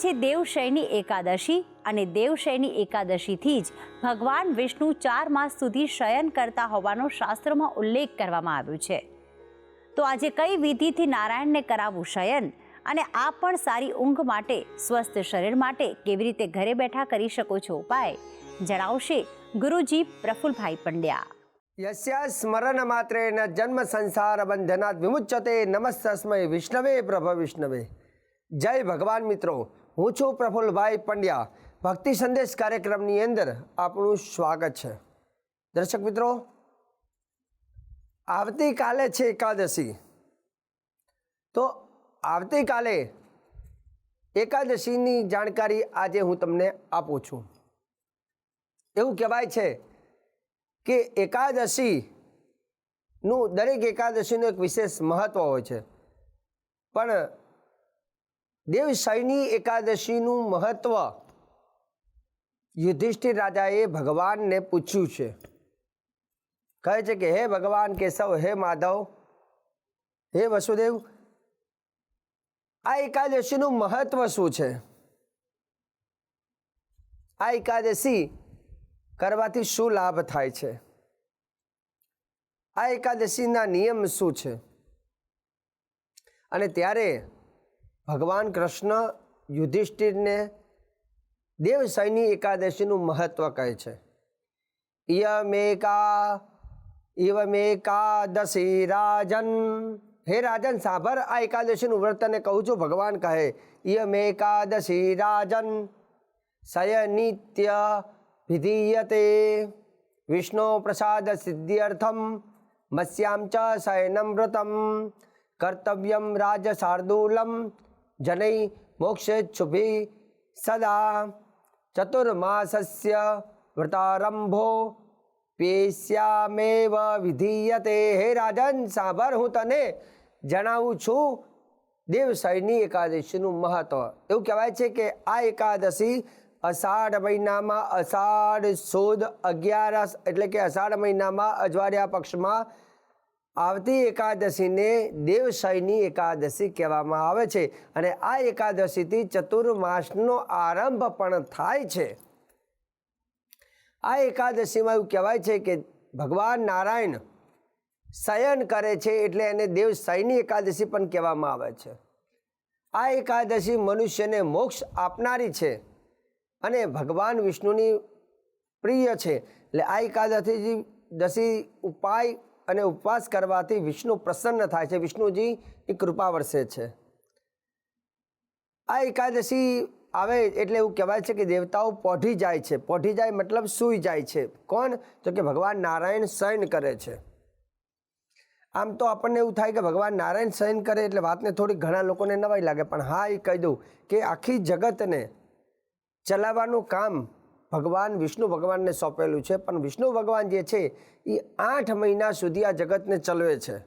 છે દેવશયની એકાદશી અને દેવશયની એકાદશીથી જ ભગવાન વિષ્ણુ ચાર માસ સુધી શયન કરતા હોવાનો શાસ્ત્રોમાં ઉલ્લેખ કરવામાં આવ્યો છે. તો આજે કઈ વિધિથી નારાયણને કરાવવું શયન અને આ પણ સારી ઊંઘ માટે, સ્વસ્થ શરીર માટે કેવી રીતે ઘરે બેઠા કરી શકો છો ઉપાય જણાવશે ગુરુજી પ્રફુલભાઈ પંડ્યા. યસ્યા સ્મરણ માત્રેન જન્મ સંસાર બંધનાત વિમુચ્યતે નમસ્તસ્મય વિષ્ણવે પ્રભ વિષ્ણવે. જય ભગવાન મિત્રો. હું છું પ્રફુલ્લભાઈ પંડ્યા ભક્તિ સંદેશ કાર્યક્રમની અંદર આપણું સ્વાગત છે. દર્શક મિત્રો, આવતીકાલે છે એકાદશી. તો આવતીકાલે એકાદશીની જાણકારી આજે હું તમને આપું છું. એવું કહેવાય છે કે એકાદશીનું દરેક એકાદશીનું એક વિશેષ મહત્ત્વ હોય છે. પણ દેવશયની એકાદશીનું મહત્વ. યુધિષ્ઠિર રાજાએ ભગવાનને પૂછ્યું છે. કહે છે કે, હે ભગવાન કેશવ, હે માધવ, હે વસુદેવ, આ એકાદશીનું મહત્વ શું છે? આ એકાદશી કરવાથી શું લાભ થાય છે? આ એકાદશીના નિયમ શું છે? અને ત્યારે ભગવાન કૃષ્ણ યુધિષ્ઠિરને દેવશયની એકાદશીનું મહત્વ કહે છે. યમેકા ઇવમેકાદશી રાજન. હે રાજન સાભર આ એકાદશીનું વ્રત કહું છું, ભગવાન કહે, યમેકાદશી રાજન. સયનિત્ય વિધીયતે. વિષ્ણુ પ્રસાદ સિદ્ધ્યર્થમ, મત્સ્યામ ચ શયનમ વ્રતમ કર્તવ્યમ રાજ શાર્દૂલમ જનૈ મોક્ષેચ્છુભિ સદા ચતુર્માસસ્ય વ્રતારંભો પેશ્યામેવ વિધીયતે હે રાજન સાંભળ હું તને જણાવું છું દેવશયની એકાદશીનું મહત્વ એવું કહેવાય છે કે આ એકાદશી અષાઢ મહિનામાં અષાઢ સુદ અગિયારસ એટલે કે અષાઢ મહિનામાં અજવાળિયા પક્ષમાં આવતી એકાદશીને દેવશયની એકાદશી કહેવામાં આવે છે અને આ એકાદશીથી ચતુર્માસનો આરંભ પણ થાય છે. આ એકાદશીમાં એવું કહેવાય છે કે ભગવાન નારાયણ શયન કરે છે એટલે એને દેવશયની એકાદશી પણ કહેવામાં આવે છે. આ એકાદશી મનુષ્યને મોક્ષ આપનારી છે અને ભગવાન વિષ્ણુની પ્રિય છે. એટલે આ એકાદશી દશી ઉપાય અને ઉપવાસ કરવાથી વિષ્ણુ પ્રસન્ન થાય છે. વિષ્ણુજી એ કૃપા વરસે છે. આ એકાદશી આવે એટલે એવું કહેવાય છે કે દેવતાઓ પોઢી જાય છે. પોઢી જાય મતલબ સૂઈ જાય છે. કોણ? તો કે ભગવાન નારાયણ શયન કરે છે. આમ તો આપણને એવું થાય કે ભગવાન નારાયણ શયન કરે એટલે વાતને થોડી ઘણા લોકોને નવાઈ લાગે. પણ હા, એ કહી દઉં કે આખી જગતને ચલાવવાનું કામ ભગવાન, વિષ્ણુ ભગવાનને સોંપેલું છે. પણ વિષ્ણુ ભગવાન જે છે એ આઠ મહિના સુધી આ જગતને ચલવે છે.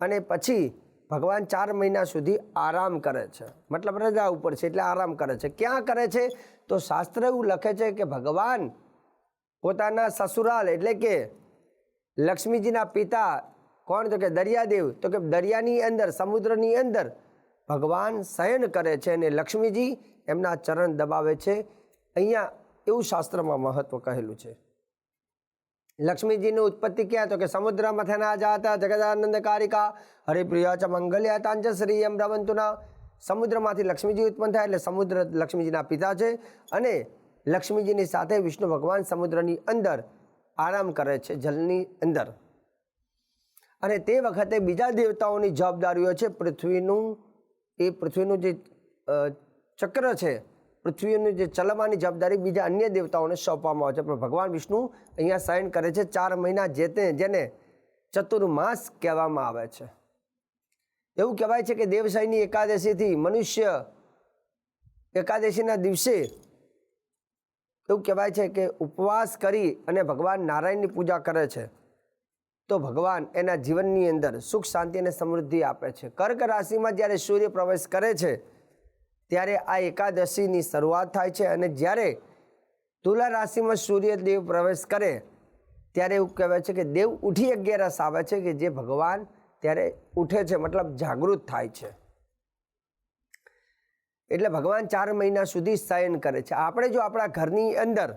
અને પછી ભગવાન ચાર મહિના સુધી આરામ કરે છે. મતલબ રજા ઉપર છે એટલે આરામ કરે છે. ક્યાં કરે છે? તો શાસ્ત્ર એવું લખે છે કે ભગવાન પોતાના સસુરાલ એટલે કે લક્ષ્મીજીના પિતા, કોણ? તો કે દરિયાદેવ. તો કે દરિયાની અંદર, સમુદ્રની અંદર ભગવાન શયન કરે છે અને લક્ષ્મીજી એમના ચરણ દબાવે છે. અહીંયા એવું શાસ્ત્રમાં મહત્વ કહેલું છે. લક્ષ્મીજીની ઉત્પત્તિ ક્યાં? તો કે સમુદ્ર મથના જાતા જગદાનંદ કારિકા હરિપ્રિય ચ મંગલ્યા તાંચ શ્રી એમ રવંતુના સમુદ્રમાંથી લક્ષ્મીજી ઉત્પન્ન થાય એટલે સમુદ્ર લક્ષ્મીજીના પિતા છે અને લક્ષ્મીજીની સાથે વિષ્ણુ ભગવાન સમુદ્રની અંદર આરામ કરે છે જલની અંદર. અને તે વખતે બીજા દેવતાઓની જવાબદારીઓ છે પૃથ્વીનું, એ પૃથ્વીનું જે ચક્ર છે પૃથ્વીનું જે ચલાવવાની જવાબદારી બીજા અન્ય દેવતાઓને સોંપવામાં આવે છે. પણ ભગવાન વિષ્ણુ અહીંયા શયન કરે છે, ચાર મહિના જે તે જેને ચતુર્માસ કહેવામાં આવે છે. એવું કહેવાય છે કે દેવશાહીની એકાદશીથી મનુષ્ય એકાદશીના દિવસે એવું કહેવાય છે કે ઉપવાસ કરી અને ભગવાન નારાયણની પૂજા કરે છે. તો ભગવાન એના જીવનની અંદર સુખ, શાંતિ અને સમૃદ્ધિ આપે છે. કર્ક રાશિમાં જ્યારે સૂર્ય પ્રવેશ કરે છે ત્યારે આ એકાદશીની શરૂઆત થાય છે અને જ્યારે તુલા રાશિમાં સૂર્યદેવ પ્રવેશ કરે, ત્યારે એવું કહેવાય છે કે દેવ ઉઠી અગિયારસ આવે છે કે જે ભગવાન ત્યારે ઉઠે છે, મતલબ જાગૃત થાય છે. એટલે ભગવાન ચાર મહિના સુધી શયન કરે છે. આપણે જો આપણા ઘરની અંદર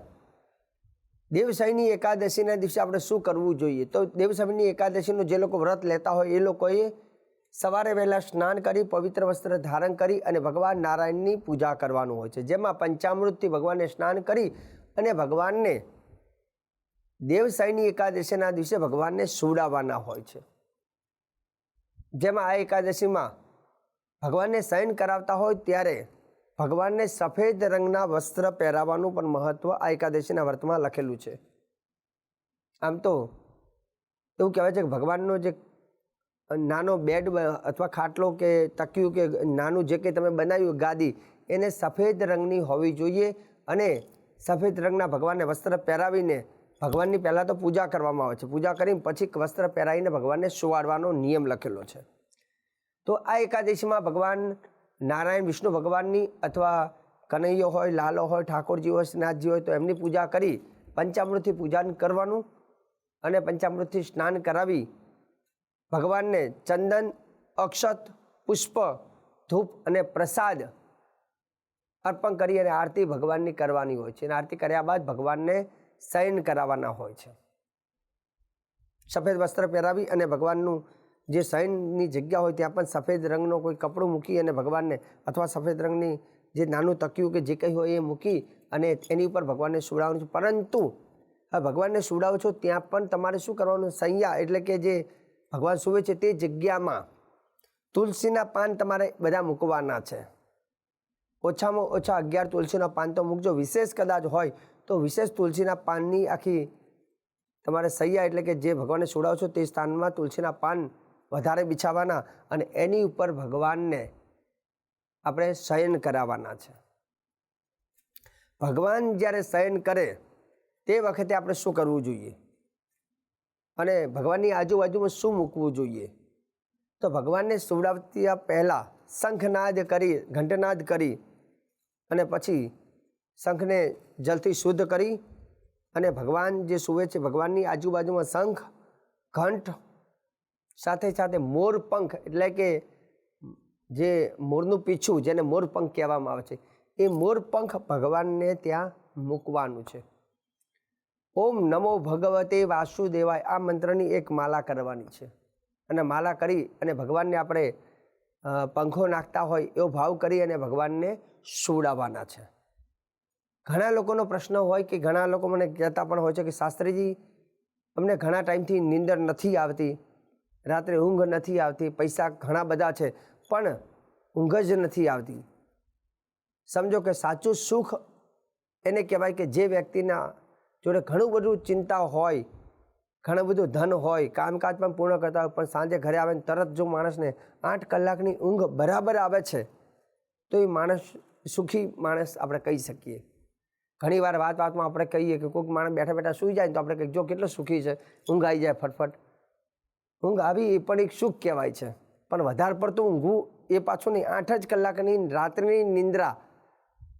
દેવસાઈની એકાદશીના દિવસે આપણે શું કરવું જોઈએ? તો દેવસાઈની એકાદશીનું જે લોકો વ્રત લેતા હોય એ લોકોએ સવારે વહેલા સ્નાન કરી, પવિત્ર વસ્ત્ર ધારણ કરી અને ભગવાન નારાયણની પૂજા કરવાનું હોય છે. જેમાં પંચામૃતથી ભગવાનને સ્નાન કરી અને ભગવાનને દેવસાઈની એકાદશીના દિવસે ભગવાનને સુવડાવવાના હોય છે. જેમાં આ એકાદશીમાં ભગવાનને શયન કરાવતા હોય ત્યારે ભગવાનને સફેદ રંગના વસ્ત્ર પહેરાવવાનું પણ મહત્વ આ એકાદશીના વ્રતમાં લખેલું છે. આમ તો એવું કહેવાય છે કે ભગવાનનો જે નાનો બેડ અથવા ખાટલો કે તકિયું કે નાનું જે કંઈ તમે બનાવ્યું ગાદી, એને સફેદ રંગની હોવી જોઈએ અને સફેદ રંગના ભગવાનને વસ્ત્ર પહેરાવીને ભગવાનની પહેલાં તો પૂજા કરવામાં આવે છે. પૂજા કરીને પછી વસ્ત્ર પહેરાવીને ભગવાનને સુવાડવાનો નિયમ લખેલો છે. તો આ એકાદશીમાં ભગવાન નારાયણ, વિષ્ણુ ભગવાનની અથવા કનૈયો હોય, લાલો હોય, ઠાકોરજી હોય શ્રીનાથજી હોય તો એમની પૂજા કરી પંચામૃતથી પૂજન કરવાનું અને પંચામૃતથી સ્નાન કરાવી ભગવાનને ચંદન, અક્ષત, પુષ્પ, ધૂપ અને પ્રસાદ અર્પણ કરી અને આરતી ભગવાનની કરવાની હોય છે. અને આરતી કર્યા બાદ ભગવાનને શયન કરાવવાના હોય છે. સફેદ વસ્ત્ર પહેરાવી અને ભગવાનનું જે શયનની જગ્યા હોય ત્યાં પણ સફેદ રંગનો કોઈ કપડું મૂકી અને ભગવાનને અથવા સફેદ રંગની જે નાનું તકિયું કે જે કંઈ હોય એ મૂકી અને એની ઉપર ભગવાનને સુવડાવવાનું છે. પરંતુ હવે ભગવાનને સુવડાવો છો ત્યાં પણ તમારે શું કરવાનું? સંયા એટલે કે જે ભગવાન સુવે છે તે જગ્યામાં તુલસીના પાન તમારે બધા મૂકવાના છે. ઓછામાં ઓછા અગિયાર તુલસીના પાન તો મૂકજો. વિશેષ કદાચ હોય તો વિશેષ તુલસીના પાનની આખી તમારે સૈયા એટલે કે જે ભગવાનને સુડાવો છો તે સ્થાનમાં તુલસીના પાન વધારે બિછાવવાના અને એની ઉપર ભગવાનને આપણે શયન કરાવવાના છે. ભગવાન જ્યારે શયન કરે તે વખતે આપણે શું કરવું જોઈએ? અને ભગવાનની આજુબાજુમાં શું મૂકવું જોઈએ? તો ભગવાનને સુવડાવતા પહેલાં શંખનાદ કરી, ઘંટનાદ કરી અને પછી શંખને જલથી શુદ્ધ કરી અને ભગવાન જે સૂવે છે, ભગવાનની આજુબાજુમાં શંખ, ઘંટ, સાથે સાથે મોર પંખ એટલે કે જે મોરનું પીછું જેને મોરપંખ કહેવામાં આવે છે, એ મોરપંખ ભગવાનને ત્યાં મૂકવાનું છે. ઓમ નમો ભગવતે વાસુદેવાય. આ મંત્રની એક માલા કરવાની છે. અને માલા કરી અને ભગવાનને આપણે પંખો નાખતા હોય એવો ભાવ કરી અને ભગવાનને સુવડાવવાના છે. ઘણા લોકોનો પ્રશ્ન હોય કે ઘણા લોકો મને કહેતા પણ હોય છે કે, શાસ્ત્રીજી, અમને ઘણા ટાઈમથી નીંદર નથી આવતી, રાત્રે ઊંઘ નથી આવતી, પૈસા ઘણા બધા છે, પણ ઊંઘ જ નથી આવતી. સમજો કે સાચું સુખ એને કહેવાય કે જે વ્યક્તિના જોડે ઘણું બધું ચિંતા હોય, ઘણું બધું ધન હોય, કામકાજ પણ પૂર્ણ કરતા હોય, પણ સાંજે ઘરે આવે ને તરત જો માણસને આઠ કલાકની ઊંઘ બરાબર આવે છે, તો એ માણસ સુખી માણસ આપણે કહી શકીએ. ઘણી વાર વાત વાતમાં આપણે કહીએ કે કોઈક માણસ બેઠા બેઠા સૂઈ જાય તો આપણે કહીએ, જો કેટલો સુખી છે, ઊંઘ આવી જાય ફટફટ. ઊંઘ આવી એ પણ એક સુખ કહેવાય છે, પણ વધારે પડતું ઊંઘવું એ પાછું નહીં આઠ જ કલાકની રાત્રિની નિંદ્રા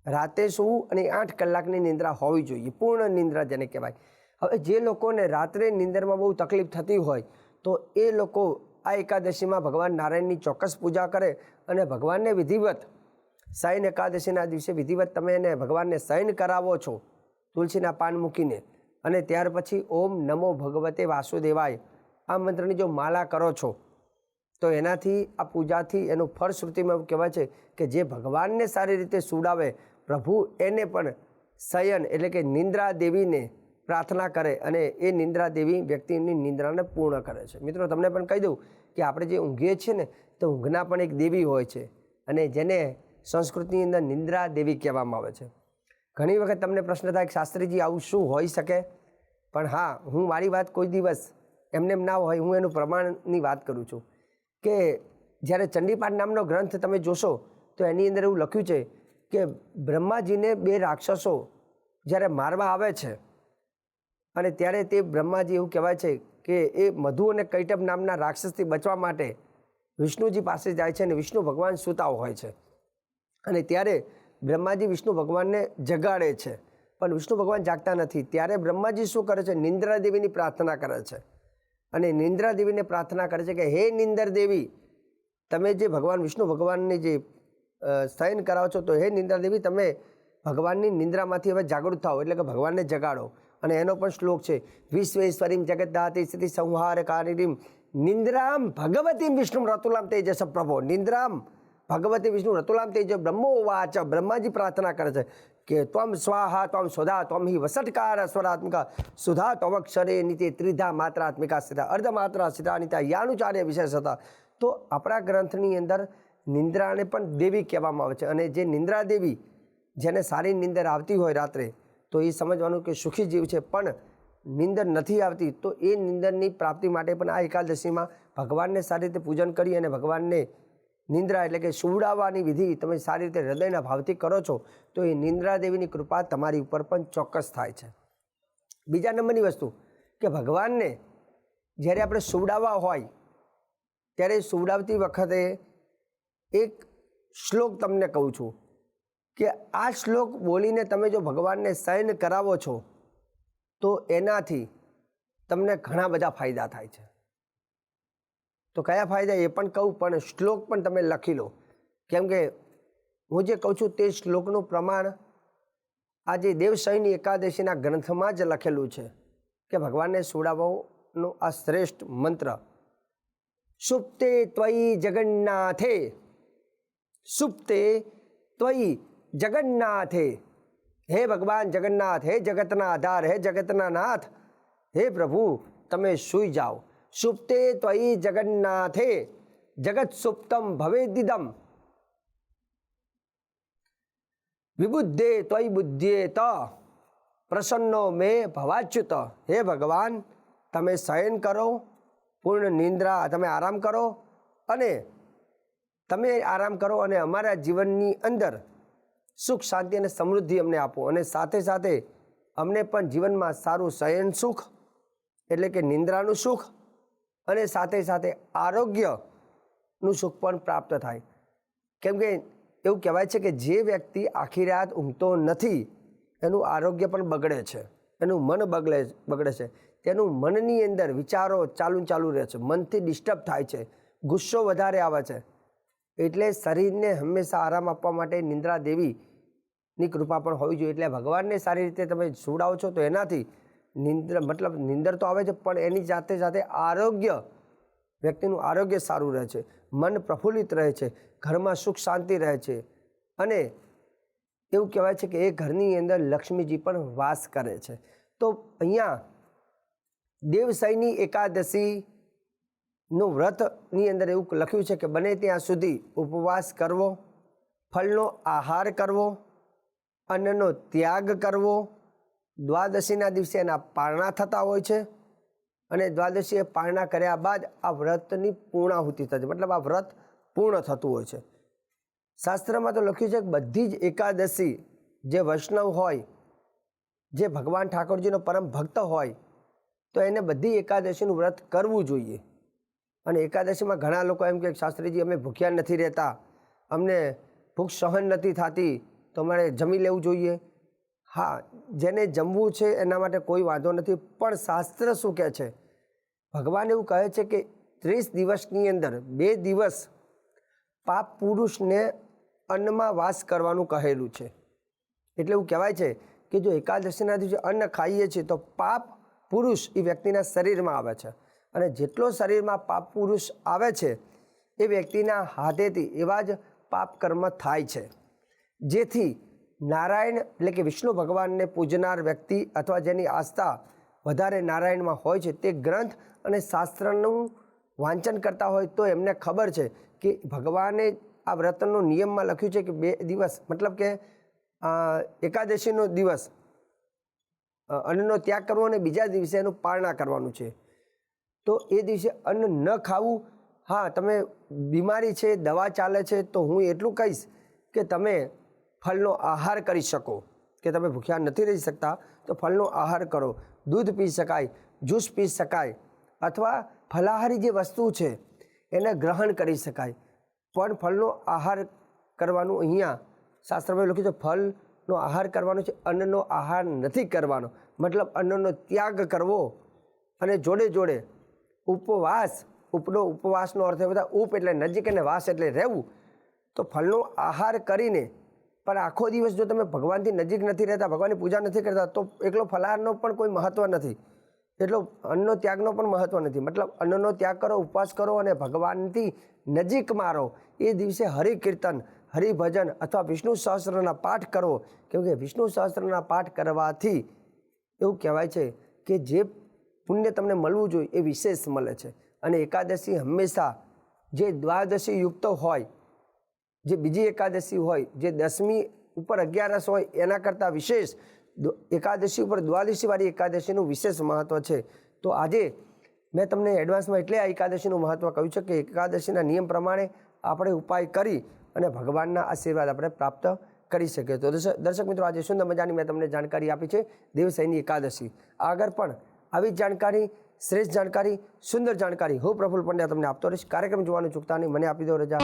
રાતે સૂવું અને આઠ કલાકની નિંદ્રા હોવી જોઈએ. પૂર્ણ નિંદ્રા જેને કહેવાય. હવે જે લોકોને રાત્રે નિંદરમાં બહુ તકલીફ થતી હોય, તો એ લોકો આ એકાદશીમાં ભગવાન નારાયણની ચોક્કસ પૂજા કરે અને ભગવાનને વિધિવત શયન એકાદશીના દિવસે વિધિવત તમે એને ભગવાનને શયન કરાવો છો, તુલસીના પાન મૂકીને. અને ત્યાર પછી ઓમ નમો ભગવતે વાસુદેવાય. આ મંત્રની જો માળા કરો છો, તો એનાથી આ પૂજાથી એનું ફળશ્રુતિમાં કહેવાય છે કે જે ભગવાનને સારી રીતે સુડાવે પ્રભુ એને પણ શયન એટલે કે નિંદ્રા દેવીને પ્રાર્થના કરે અને એ નિંદ્રા દેવી વ્યક્તિની નિંદ્રાને પૂર્ણ કરે છે. મિત્રો, તમને પણ કહી દઉં કે આપણે જે ઊંઘીએ છીએ ને, તો ઊંઘના પણ એક દેવી હોય છે અને જેને સંસ્કૃતિની અંદર નિંદ્રા દેવી કહેવામાં આવે છે. ઘણી વખત તમને પ્રશ્ન થાય કે શાસ્ત્રીજી, આવું શું હોઈ શકે? પણ હા, હું મારી વાત કોઈ દિવસ એમને એમ ના હોય, હું એનું પ્રમાણની વાત કરું છું કે જ્યારે ચંડીપાઠ નામનો ગ્રંથ તમે જોશો, તો એની અંદર એવું લખ્યું છે કે બ્રહ્માજીને બે રાક્ષસો જ્યારે મારવા આવે છે અને ત્યારે તે બ્રહ્માજી એવું કહેવાય છે કે એ મધુ અને કૈટબ નામના રાક્ષસથી બચવા માટે વિષ્ણુજી પાસે જાય છે અને વિષ્ણુ ભગવાન સૂતા હોય છે. અને ત્યારે બ્રહ્માજી વિષ્ણુ ભગવાનને જગાડે છે. પણ વિષ્ણુ ભગવાન જાગતા નથી. ત્યારે બ્રહ્માજી શું કરે છે? નિંદ્રા દેવીની પ્રાર્થના કરે છે. અને નિંદ્રા દેવીને પ્રાર્થના કરે છે કે, હે નિંદર દેવી તમે જે ભગવાન, વિષ્ણુ ભગવાનની જે શયન કરાવો છો તો હે નિંદ્રા દેવી તમે ભગવાનની નિંદ્રામાંથી હવે જાગૃત થાઓ, એટલે કે ભગવાનને જગાડો. અને એનો પણ શ્લોક છે, વિશ્વેશ્વરીમ જગતદાતી સ્થિતિ સંહાર કારિણીમ નિંદ્રામ ભગવતી વિષ્ણુ રતુલામ તેજસ પ્રભો. નિંદ્રામ ભગવતી વિષ્ણુ રતુલામ તેજ બ્રહ્મો વાચ. બ્રહ્માજી પ્રાર્થના કરે છે કે ત્વમ સ્વાહા, ત્વમ સુધા ત્વમ હિ વસટકાર સ્વરાત્મિકા, સુધા ત્વમક્ષરે નીતિ ત્રિધા માત્રાત્મિકા સ્થિતા અર્ધ માત્રા સ્થિતા નીતા યાનુચાર્ય વિશેષ હતા તો આપણા ગ્રંથની અંદર નિંદ્રાને પણ દેવી કહેવામાં આવે છે. અને જે નિંદ્રા દેવી જેને સારી નિંદર આવતી હોય રાત્રે, તો એ સમજવાનું કે સુખી જીવ છે. પણ નિંદર નથી આવતી, તો એ નિંદરની પ્રાપ્તિ માટે પણ આ એકાદશીમાં ભગવાનને સારી રીતે પૂજન કરી અને ભગવાનને નિંદ્રા એટલે કે સુવડાવવાની વિધિ તમે સારી રીતે હૃદયના ભાવથી કરો છો, તો એ નિંદ્રા દેવીની કૃપા તમારી ઉપર પણ ચોક્કસ થાય છે. બીજા નંબરની વસ્તુ કે ભગવાનને જ્યારે આપણે સુવડાવવા હોય, ત્યારે સુવડાવતી વખતે એક શ્લોક તમને કહું છું કે આ શ્લોક બોલીને તમે જો ભગવાનને સહન કરાવો છો, તો એનાથી તમને ઘણા બધા ફાયદા થાય છે. તો કયા ફાયદા? એ પણ કહું, પણ શ્લોક પણ તમે લખી લો. કેમ કે હું જે કહું છું તે શ્લોકનું પ્રમાણ આજે દેવસૈની એકાદશીના ગ્રંથમાં જ લખેલું છે કે ભગવાનને સોડાવવાનો આ શ્રેષ્ઠ મંત્ર સુપ્તે ત્વયી જગન્નાથે સુપ્તે ત્વયી જગન્નાથે હે ભગવાન જગન્નાથ હે જગતના આધાર હે જગતના નાથ હે પ્રભુ તમે સૂઈ જાઓ સુપ્તે ત્વયી જગન્નાથે જગત સુપ્તમ ભવેદિદમ વિબુદ્ધે ત્વયી બુદ્ધ્યે ત પ્રસન્નો મે ભવાચ્યુત હે ભગવાન તમે શયન કરો પૂર્ણ નિંદ્રા તમે આરામ કરો અને તમે આરામ કરો અને અમારા જીવનની અંદર સુખ, શાંતિ અને સમૃદ્ધિ અમને આપો. અને સાથે સાથે અમને પણ જીવનમાં સારું શયન સુખ, એટલે કે નિંદ્રાનું સુખ અને સાથે સાથે આરોગ્યનું સુખ પણ પ્રાપ્ત થાય. કેમ કે એવું કહેવાય છે કે જે વ્યક્તિ આખી રાત ઊંઘતો નથી, એનું આરોગ્ય પણ બગડે છે. એનું મન બગડે બગડે છે. તેનું મનની અંદર વિચારો ચાલુ ચાલુ રહે છે. મનથી ડિસ્ટર્બ થાય છે. ગુસ્સો વધારે આવે છે. એટલે શરીરને હંમેશા આરામ આપવા માટે નિંદ્રા દેવીની કૃપા પણ હોવી જોઈએ. એટલે ભગવાનને સારી રીતે તમે સુવડાવો છો તો એનાથી નિંદ્ર, મતલબ નિંદર તો આવે છે, પણ એની જાતે સાથે આરોગ્ય, વ્યક્તિનું આરોગ્ય સારું રહે છે. મન પ્રફુલ્લિત રહે છે, ઘરમાં સુખ શાંતિ રહે છે અને એવું કહેવાય છે કે એ ઘરની અંદર લક્ષ્મીજી પણ વાસ કરે છે. તો અહીંયા દેવસૈની એકાદશીનું વ્રતની અંદર એવું લખ્યું છે કે બને ત્યાં સુધી ઉપવાસ કરવો, ફળનો આહાર કરવો, અન્નનો ત્યાગ કરવો. દ્વાદશીના દિવસે એના પારણા થતા હોય છે અને દ્વાદશીએ પારણા કર્યા બાદ આ વ્રતની પૂર્ણાહુતિ થતી, મતલબ આ વ્રત પૂર્ણ થતું હોય છે. શાસ્ત્રમાં તો લખ્યું છે કે બધી જ એકાદશી જે વૈષ્ણવ હોય, જે ભગવાન ઠાકોરજીનો પરમ ભક્ત હોય, તો એને બધી એકાદશીનું વ્રત કરવું જોઈએ. અને એકાદશીમાં ઘણા લોકો એમ કે, શાસ્ત્રીજી, અમે ભૂખ્યા નથી રહેતા. અમને ભૂખ સહન નથી થતી. તો અમારે જમી લેવું જોઈએ. હા, જેને જમવું છે એના માટે કોઈ વાંધો નથી. પણ શાસ્ત્ર શું કહે છે? ભગવાન એવું કહે છે કે, ત્રીસ દિવસની અંદર, બે દિવસ પાપ પુરુષને અન્નમાં વાસ કરવાનું કહેલું છે. એટલે એવું કહેવાય છે કે, જો એકાદશીના દિવસે અન્ન ખાઈએ છીએ, તો પાપ પુરુષ એ વ્યક્તિના શરીરમાં આવે છે. અને જેટલો શરીરમાં પાપ પુરુષ આવે છે, એ વ્યક્તિના હાથેથી એવા જ પાપ કર્મ થાય છે. જેથી નારાયણ એટલે કે વિષ્ણુ ભગવાનને પૂજનાર વ્યક્તિ અથવા જેની આસ્થા વધારે નારાયણમાં હોય છે, તે ગ્રંથ અને શાસ્ત્રનું વાંચન કરતા હોય તો એમને ખબર છે કે ભગવાને આ વ્રતનો નિયમમાં લખ્યું છે કે બે દિવસ, મતલબ કે એકાદશીનો દિવસ અન્નનો ત્યાગ કરવો અને બીજા દિવસે એનું પારણા કરવાનું છે. તો એ દિવસે અન્ન ન ખાવું, હા, તમે બીમારી છે, દવા ચાલે છે, તો હું એટલું કહીશ કે તમે ફળનો આહાર કરી શકો. કે તમે ભૂખ્યા નથી રહી શકતા, તો ફળનો આહાર કરો. દૂધ પી શકાય, જ્યુસ પી શકાય, અથવા ફલાહારી જે વસ્તુ છે, એને ગ્રહણ કરી શકાય. પણ ફળનો આહાર કરવાનું અહીંયા શાસ્ત્રમાં લખ્યું છે, ફળનો આહાર કરવાનો છે, અન્નનો આહાર નથી કરવાનો. મતલબ અન્નનો ત્યાગ કરવો અને જોડે જોડે ઉપવાસ, ઉપનો ઉપવાસનો અર્થ એ બધા ઉપ એટલે નજીક અને વાસ એટલે રહેવું. તો ફળનો આહાર કરીને, પણ આખો દિવસ જો તમે ભગવાનથી નજીક નથી રહેતા, ભગવાનની પૂજા નથી કરતા, તો એકલો ફલાહારનો પણ કોઈ મહત્ત્વ નથી. એટલો અન્નનો ત્યાગનો પણ મહત્ત્વ નથી. મતલબ અન્નનો ત્યાગ કરો, ઉપવાસ કરો અને ભગવાનથી નજીક મારો. એ દિવસે હરિકીર્તન, હરિભજન અથવા વિષ્ણુ સહસ્ત્રના પાઠ કરો કેમ કે વિષ્ણુ સહસ્ત્રના પાઠ કરવાથી એવું કહેવાય છે કે જે પુણ્ય તમને મળવું જોઈએ એ વિશેષ મળે છે. અને એકાદશી હંમેશા જે દ્વાદશી યુક્ત હોય, જે બીજી એકાદશી હોય, જે દસમી ઉપર અગિયારસ હોય, એના કરતાં વિશેષ એકાદશી ઉપર દ્વાદશીવાળી એકાદશીનું વિશેષ મહત્ત્વ છે. તો આજે મેં તમને એડવાન્સમાં એટલે આ એકાદશીનું મહત્ત્વ કહ્યું છે કે એકાદશીના નિયમ પ્રમાણે આપણે ઉપાય કરી અને ભગવાનના આશીર્વાદ આપણે પ્રાપ્ત કરી શકીએ. તો દર્શક મિત્રો, આજે સુંદર મજાની મેં તમને જાણકારી આપી છે દેવસૈની એકાદશી. આગળ પણ આવી જાણકારી, શ્રેષ્ઠ જાણકારી, સુંદર જાણકારી હું પ્રફુલ પંડ્યા તમને આપતો રહીશ. કાર્યક્રમ જોવાનું ચૂકતા નહીં. મને આપી દો રજા.